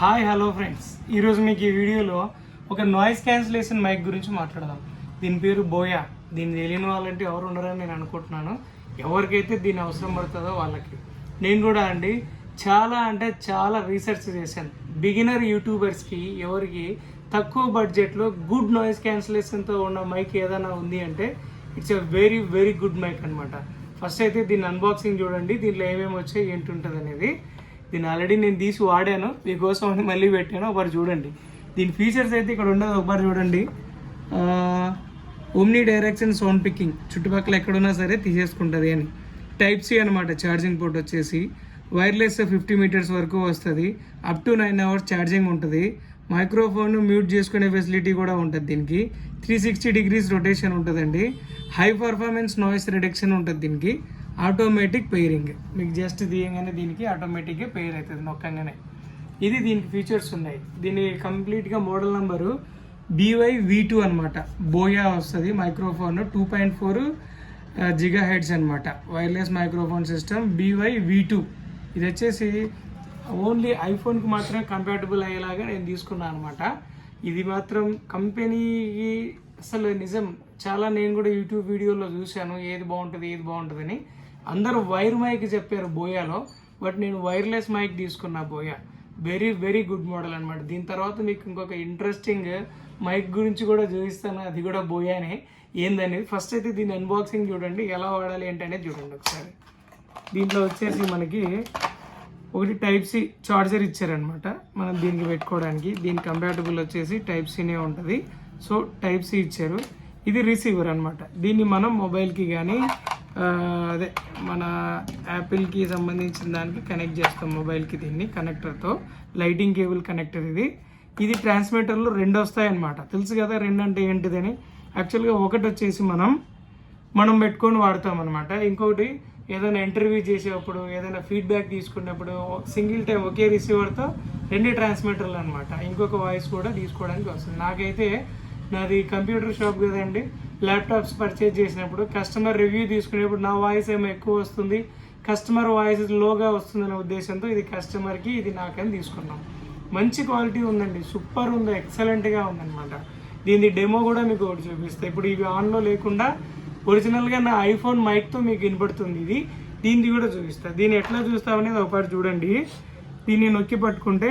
Hi hello friends ఈరోజు మీకు ఈ వీడియోలో ఒక నాయిస్ క్యాన్సిలేషన్ మైక్ గురించి మాట్లాడదాం. దీని పేరు బోయా. దీన్ని తెలియని వాళ్ళంటే ఎవరు ఉండరని నేను అనుకుంటున్నాను. ఎవరికైతే దీని అవసరం పడుతుందో వాళ్ళకి. నేను కూడా అండి చాలా అంటే చాలా రీసెర్చ్ చేశాను. బిగినర్ యూట్యూబర్స్కి ఎవరికి తక్కువ బడ్జెట్లో గుడ్ నాయిస్ క్యాన్సిలేషన్తో ఉన్న మైక్ ఏదైనా ఉంది అంటే it's a very very good mike అనమాట ఫస్ట్ అయితే దీన్ని అన్బాక్సింగ్ చూడండి. దీంట్లో ఏమేమి వచ్చాయి ఏంటి ఉంటుంది అనేది దీన్ని ఆల్రెడీ నేను తీసి వాడాను. మీకోసం అని మళ్ళీ పెట్టాను. ఒకసారి చూడండి. దీని ఫీచర్స్ అయితే ఇక్కడ ఉండదు. ఒకసారి చూడండి. ఓమ్నీ డైరెక్షన్ సౌండ్ పికింగ్ చుట్టుపక్కల ఎక్కడున్నా సరే తీసేసుకుంటుంది అని. టైప్ సి అనమాట ఛార్జింగ్ పోర్ట్ వచ్చేసి. వైర్లెస్ ఫిఫ్టీ మీటర్స్ వరకు వస్తుంది. Up to nine hours charging ఉంటుంది. మైక్రోఫోన్ మ్యూట్ చేసుకునే ఫెసిలిటీ కూడా ఉంటుంది దీనికి. త్రీ సిక్స్టీ డిగ్రీస్ రొటేషన్ ఉంటుందండి. హై పర్ఫార్మెన్స్ నాయిస్ రిడక్షన్ ఉంటుంది దీనికి. ఆటోమేటిక్ పెయిరింగ్ మీకు జస్ట్ తీయగానే దీనికి ఆటోమేటిక్గా పెయిర్ అవుతుంది నొక్కంగానే. ఇది దీనికి ఫీచర్స్ ఉన్నాయి. దీని కంప్లీట్గా model number BY V two అనమాట బోయా వస్తుంది microphone two point four gigahertz అనమాట wireless microphone system BY V two. ఇది వచ్చేసి ఓన్లీ ఐఫోన్కి మాత్రమే కంపాటబుల్ అయ్యేలాగా నేను తీసుకున్నాను అనమాట ఇది మాత్రం కంపెనీకి అసలు నిజం. చాలా నేను కూడా యూట్యూబ్ వీడియోలో చూశాను ఏది బాగుంటుంది ఏది బాగుంటుందని. అందరూ వైర్ మైక్ చెప్పారు బోయాలో బట్ నేను వైర్లెస్ మైక్ తీసుకున్నా Boya. Very very good model అనమాట దీని తర్వాత మీకు ఇంకొక ఇంట్రెస్టింగ్ మైక్ గురించి కూడా చూపిస్తాను. అది కూడా బోయానే. ఏందనేది? ఫస్ట్ అయితే దీని అన్బాక్సింగ్ చూడండి. ఎలా వాడాలి ఏంటనేది చూడండి ఒకసారి. దీంట్లో వచ్చేసి మనకి ఒకటి టైప్ సి చార్జర్ ఇచ్చారనమాట మనం దీనికి పెట్టుకోవడానికి. దీని కంపాటబుల్ వచ్చేసి టైప్ సినే ఉంటుంది. సో టైప్ సి ఇచ్చారు. ఇది రిసీవర్ అనమాట దీన్ని మనం మొబైల్కి కానీ అదే మన యాపిల్కి సంబంధించిన దానికి కనెక్ట్ చేస్తాం మొబైల్కి దీన్ని కనెక్టర్తో. లైటింగ్ కేబుల్ కనెక్టర్ ఇది. ఇది ట్రాన్స్మిటర్లు రెండు వస్తాయన్నమాట. తెలుసు కదా రెండు అంటే ఏంటిదని? యాక్చువల్గా ఒకటి వచ్చేసి మనం మనం పెట్టుకొని వాడతాం అనమాట ఇంకొకటి ఏదైనా ఇంటర్వ్యూ చేసేటప్పుడు ఏదైనా ఫీడ్బ్యాక్ తీసుకున్నప్పుడు సింగిల్ టైం ఒకే రిసీవర్తో రెండు ట్రాన్స్మిటర్లు అనమాట ఇంకొక వాయిస్ కూడా తీసుకోవడానికి వస్తుంది. నాకైతే నాది కంప్యూటర్ షాప్ కదండి ల్యాప్టాప్స్ పర్చేజ్ చేసినప్పుడు కస్టమర్ రివ్యూ తీసుకునేప్పుడు నా వాయిస్ ఏమో ఎక్కువ వస్తుంది. కస్టమర్ వాయిస్ లోగా వస్తుందనే ఉద్దేశంతో ఇది కస్టమర్కి ఇది నాకని తీసుకున్నాం. మంచి క్వాలిటీ ఉందండి. సూపర్ ఉంది ఎక్సలెంట్గా ఉందన్నమాట. దీని డెమో కూడా మీకు ఒకటి చూపిస్తాయి ఇప్పుడు ఇవి ఆన్లో లేకుండా ఒరిజినల్గా నా ఐఫోన్ మైక్తో మీకు వినపడుతుంది ఇది. దీన్ని కూడా చూపిస్తా. దీన్ని ఎట్లా చూస్తామనేది ఒకసారి చూడండి. దీన్ని నొక్కి పట్టుకుంటే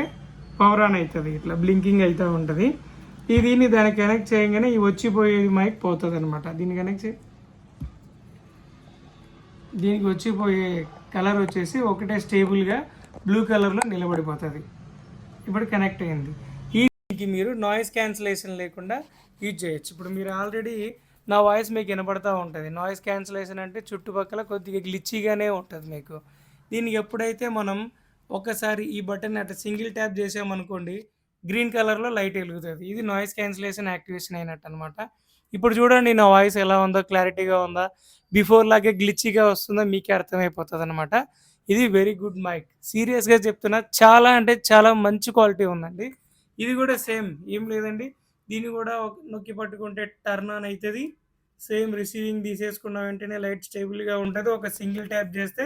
పవర్ ఆన్ అవుతుంది. ఇట్లా బ్లింకింగ్ అవుతూ ఉంటుంది. ఈ దీన్ని దానికి కనెక్ట్ చేయగానే ఈ వచ్చిపోయేది మైక్ పోతుంది అనమాట దీన్ని కనెక్ట్ చేయి. దీనికి వచ్చిపోయే కలర్ వచ్చేసి ఒకటే స్టేబుల్గా బ్లూ కలర్లో నిలబడిపోతుంది. ఇప్పుడు కనెక్ట్ అయింది. ఈ దీనికి మీరు నాయిస్ క్యాన్సిలేషన్ లేకుండా యూజ్ చేయొచ్చు. ఇప్పుడు మీరు ఆల్రెడీ నా వాయిస్ మీకు వినపడతా ఉంటుంది. నాయిస్ క్యాన్సిలేషన్ అంటే చుట్టుపక్కల కొద్దిగా గ్లిచ్చిగానే ఉంటుంది మీకు. దీనికి ఎప్పుడైతే మనం ఒకసారి ఈ బటన్ అట్లా సింగిల్ ట్యాప్ చేసామనుకోండి గ్రీన్ కలర్లో లైట్ వెలుగుతుంది. ఇది నాయిస్ క్యాన్సిలేషన్ యాక్టివేషన్ అయినట్టు అనమాట ఇప్పుడు చూడండి నా వాయిస్ ఎలా ఉందో క్లారిటీగా ఉందా? బిఫోర్ లాగే గ్లిచ్చిగా వస్తుందో మీకే అర్థమైపోతుంది అనమాట ఇది వెరీ గుడ్ మైక్. సీరియస్గా చెప్తున్నా చాలా అంటే చాలా మంచి క్వాలిటీ ఉందండి. ఇది కూడా సేమ్ ఏం లేదండి. దీన్ని కూడా ఒక- నొక్కి పట్టుకుంటే టర్న్ ఆన్ అవుతుంది సేమ్ రిసీవింగ్ తీసేసుకున్న వెంటనే లైట్ స్టేబుల్గా ఉంటుంది. ఒక సింగిల్ ట్యాప్ చేస్తే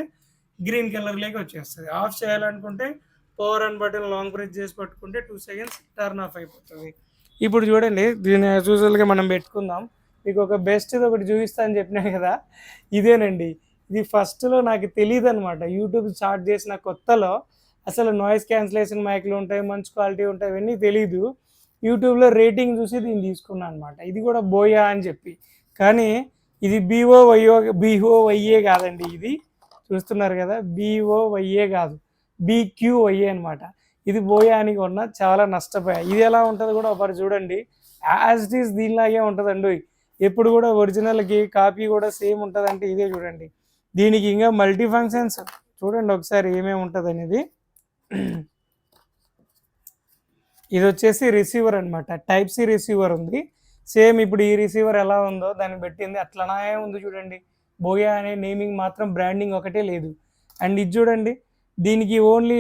గ్రీన్ కలర్లోకి వచ్చేస్తుంది. ఆఫ్ చేయాలనుకుంటే power on button long press చేసి పట్టుకుంటే టూ సెకండ్స్ టర్న్ ఆఫ్ అయిపోతుంది. ఇప్పుడు చూడండి దీని యూజువల్గా మనం పెట్టుకుందాం. మీకు ఒక బెస్ట్ ఒకటి చూపిస్తా అని చెప్పినా కదా ఇదేనండి. ఇది ఫస్ట్లో నాకు తెలియదు అనమాట యూట్యూబ్ స్టార్ట్ చేసిన కొత్తలో అసలు నాయిస్ క్యాన్సిలేషన్ మైక్లు ఉంటాయి మంచి క్వాలిటీ ఉంటాయి ఇవన్నీ తెలీదు. యూట్యూబ్లో రేటింగ్ చూసి దీన్ని తీసుకున్నాను అనమాట ఇది కూడా బోయా అని చెప్పి. కానీ ఇది బీఓ వైఓ బీఓ వైఏ కాదండి ఇది. చూస్తున్నారు కదా బీఓ వైఏ కాదు. బీక్యూ అనమాట ఇది బోయా అని కొన్న చాలా నష్టపోయా. ఇది ఎలా ఉంటుంది కూడా ఒకటి చూడండి. యాజ్ ఇట్ ఈస్ దీనిలాగే ఉంటుందండి ఎప్పుడు కూడా ఒరిజినల్కి కాపీ కూడా సేమ్ ఉంటుంది అంటే ఇదే చూడండి. దీనికి ఇంకా మల్టీ ఫంక్షన్స్ చూడండి ఒకసారి ఏమేమి ఉంటుంది అనేది. ఇది వచ్చేసి రిసీవర్ అన్నమాట. టైప్ సి రిసీవర్ ఉంది. సేమ్ ఇప్పుడు ఈ రిసీవర్ ఎలా ఉందో దాన్ని పెట్టింది. అట్లనే ఉంది చూడండి. బోయా అనే నేమింగ్ మాత్రం బ్రాండింగ్ ఒకటే లేదు. అండ్ ఇది చూడండి. దీనికి ఓన్లీ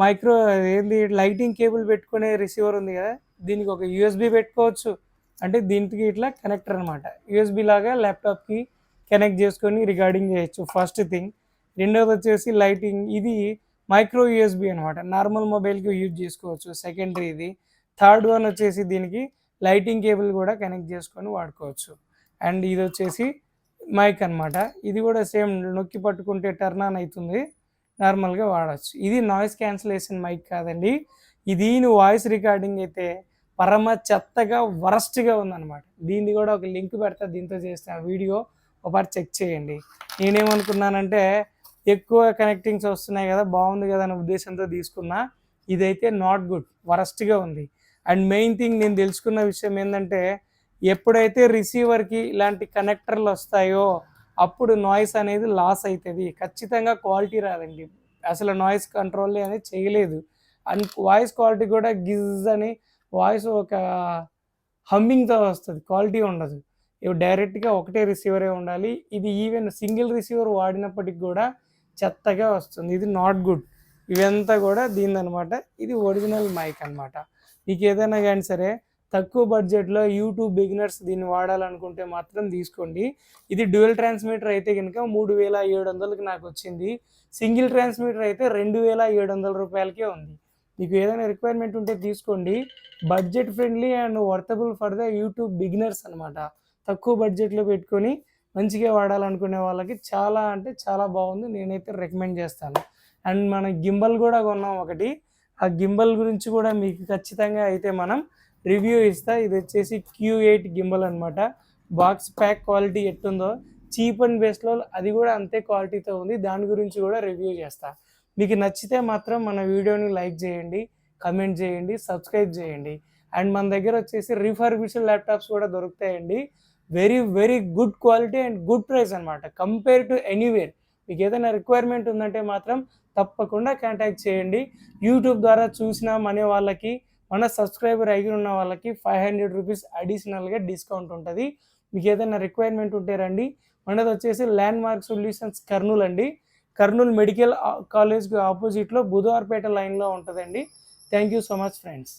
మైక్రో ఏంది లైటింగ్ కేబుల్ పెట్టుకునే రిసీవర్ ఉంది కదా దీనికి ఒక యూఎస్బి పెట్టుకోవచ్చు. అంటే దీనికి ఇట్లా కనెక్టర్ అనమాట యూఎస్బి లాగా ల్యాప్టాప్కి కనెక్ట్ చేసుకొని రికార్డింగ్ చేయొచ్చు. First thing. రెండోది వచ్చేసి లైటింగ్. ఇది మైక్రో యూఎస్బి అనమాట నార్మల్ మొబైల్కి యూజ్ చేసుకోవచ్చు. సెకండరీ ఇది. థర్డ్ వన్ వచ్చేసి దీనికి లైటింగ్ కేబుల్ కూడా కనెక్ట్ చేసుకొని వాడుకోవచ్చు. అండ్ ఇది వచ్చేసి మైక్ అన్నమాట. ఇది కూడా సేమ్ నొక్కి పట్టుకుంటే టర్న్ ఆన్ అవుతుంది. నార్మల్గా వాడచ్చు. ఇది నాయిస్ క్యాన్సిలేషన్ మైక్ కాదండి. ఇది వాయిస్ రికార్డింగ్ అయితే పరమ చెత్తగా వరస్ట్గా ఉందన్నమాట. దీన్ని కూడా ఒక లింక్ పెడతా దీంతో చేస్తే. ఆ వీడియో ఒకసారి చెక్ చేయండి. నేనేమనుకున్నానంటే ఎక్కువ కనెక్టింగ్స్ వస్తున్నాయి కదా బాగుంది కదా అనే ఉద్దేశంతో తీసుకున్నా. ఇదైతే నాట్ గుడ్ వరస్ట్గా ఉంది. అండ్ మెయిన్ థింగ్ నేను తెలుసుకున్న విషయం ఏంటంటే ఎప్పుడైతే రిసీవర్కి ఇలాంటి కనెక్టర్లు వస్తాయో అప్పుడు నాయిస్ అనేది లాస్ అవుతుంది ఖచ్చితంగా క్వాలిటీ రాదండి. అసలు నాయిస్ కంట్రోల్ అనేది చేయలేదు. అండ్ వాయిస్ క్వాలిటీ కూడా గిజ్ అని వాయిస్ ఒక హమ్మింగ్తో వస్తుంది. క్వాలిటీ ఉండదు. ఇవి డైరెక్ట్గా ఒకటే రిసీవరే ఉండాలి. ఇది ఈవెన్ సింగిల్ రిసీవర్ వాడినప్పటికి కూడా చెత్తగా వస్తుంది. ఇది నాట్ గుడ్ ఇవంతా కూడా దీనిదనమాట ఇది ఒరిజినల్ మైక్ అనమాట మీకు ఏదైనా కానీ సరే తక్కువ బడ్జెట్లో యూట్యూబ్ బిగినర్స్ దీన్ని వాడాలనుకుంటే మాత్రం తీసుకోండి. ఇది డ్యూయల్ ట్రాన్స్మిటర్ అయితే కనుక మూడు వేల ఏడు వందలకి నాకు వచ్చింది. సింగిల్ ట్రాన్స్మిటర్ అయితే రెండు వేల ఏడు వందల రూపాయలకే ఉంది. మీకు ఏదైనా రిక్వైర్మెంట్ ఉంటే తీసుకోండి. Budget friendly and worthable for the YouTube beginners అనమాట తక్కువ బడ్జెట్లో పెట్టుకొని మంచిగా వాడాలనుకునే వాళ్ళకి చాలా అంటే చాలా బాగుంది. నేనైతే రికమెండ్ చేస్తాను. అండ్ మన గింబల్ కూడా కొన్నాం ఒకటి. ఆ గింబల్ గురించి కూడా మీకు ఖచ్చితంగా అయితే మనం రివ్యూ ఇస్తా. ఇది వచ్చేసి క్యూ ఎయిట్ గింబల్ అనమాట బాక్స్ ప్యాక్ క్వాలిటీ ఎట్టుందో చీప్ అండ్ బెస్ట్లో అది కూడా అంతే క్వాలిటీతో ఉంది. దాని గురించి కూడా రివ్యూ చేస్తా. మీకు నచ్చితే మాత్రం మన వీడియోని లైక్ చేయండి కమెంట్ చేయండి సబ్స్క్రైబ్ చేయండి. అండ్ మన దగ్గర వచ్చేసి రిఫర్బిషన్ ల్యాప్టాప్స్ కూడా దొరుకుతాయండి. Very very good quality and good price అనమాట కంపేర్ టు ఎనీవేర్ మీకు ఏదైనా రిక్వైర్మెంట్ ఉందంటే మాత్రం తప్పకుండా కాంటాక్ట్ చేయండి. యూట్యూబ్ ద్వారా చూసిన అనే వాళ్ళకి మన సబ్స్క్రైబర్ అయి ఉన్న వాళ్ళకి ఫైవ్ హండ్రెడ్ రూపీస్ అడిషనల్గా డిస్కౌంట్ ఉంటుంది. మీకు ఏదైనా రిక్వైర్మెంట్ ఉంటే రండి. మనది వచ్చేసి ల్యాండ్ మార్క్ సొల్యూషన్స్ కర్నూలు అండి. కర్నూలు మెడికల్ కాలేజ్కి ఆపోజిట్లో బుధవారపేట లైన్లో ఉంటుందండి. Thank you so much friends.